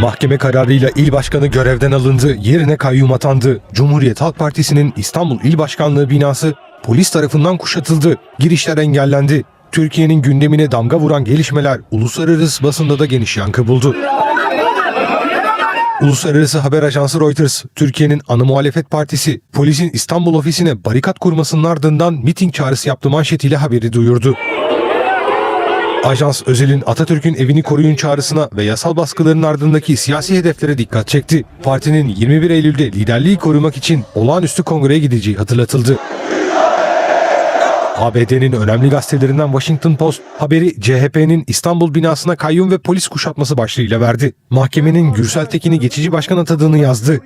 Mahkeme kararıyla il başkanı görevden alındı, yerine kayyum atandı. Cumhuriyet Halk Partisi'nin İstanbul İl Başkanlığı binası polis tarafından kuşatıldı. Girişler engellendi. Türkiye'nin gündemine damga vuran gelişmeler uluslararası basında da geniş yankı buldu. Uluslararası haber ajansı Reuters, Türkiye'nin ana muhalefet partisi, polisin İstanbul ofisine barikat kurmasının ardından miting çağrısı yaptı manşetiyle haberi duyurdu. Ajans Özel'in Atatürk'ün evini koruyun çağrısına ve yasal baskıların ardındaki siyasi hedeflere dikkat çekti. Partinin 21 Eylül'de liderliği korumak için olağanüstü kongreye gideceği hatırlatıldı. ABD'nin önemli gazetelerinden Washington Post haberi CHP'nin İstanbul binasına kayyum ve polis kuşatması başlığıyla verdi. Mahkemenin Gürsel Tekin'i geçici başkan atadığını yazdı.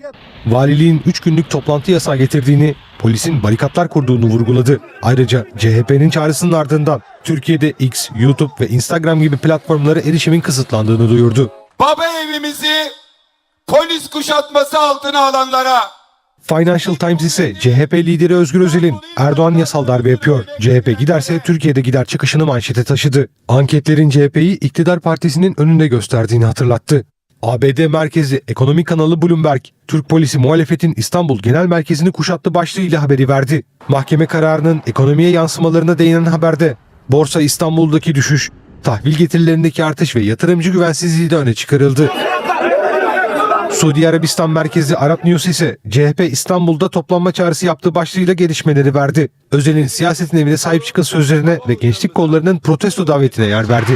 Valiliğin 3 günlük toplantı yasağı getirdiğini, polisin barikatlar kurduğunu vurguladı. Ayrıca CHP'nin çağrısının ardından Türkiye'de X, YouTube ve Instagram gibi platformlara erişimin kısıtlandığını duyurdu. Baba evimizi polis kuşatması altına alanlara Financial Times ise CHP lideri Özgür Özel'in Erdoğan yasal darbe yapıyor. CHP giderse Türkiye'de gider çıkışını manşete taşıdı. Anketlerin CHP'yi iktidar partisinin önünde gösterdiğini hatırlattı. ABD merkezi ekonomi kanalı Bloomberg, Türk polisi muhalefetin İstanbul Genel Merkezi'ni kuşattı başlığıyla haberi verdi. Mahkeme kararının ekonomiye yansımalarına değinen haberde Borsa İstanbul'daki düşüş, tahvil getirilerindeki artış ve yatırımcı güvensizliği de öne çıkarıldı. Suudi Arabistan merkezi Arap News ise CHP İstanbul'da toplanma çağrısı yaptığı başlığıyla gelişmeleri verdi. Özel'in siyasetin evine sahip çıkın sözlerine ve gençlik kollarının protesto davetine yer verdi.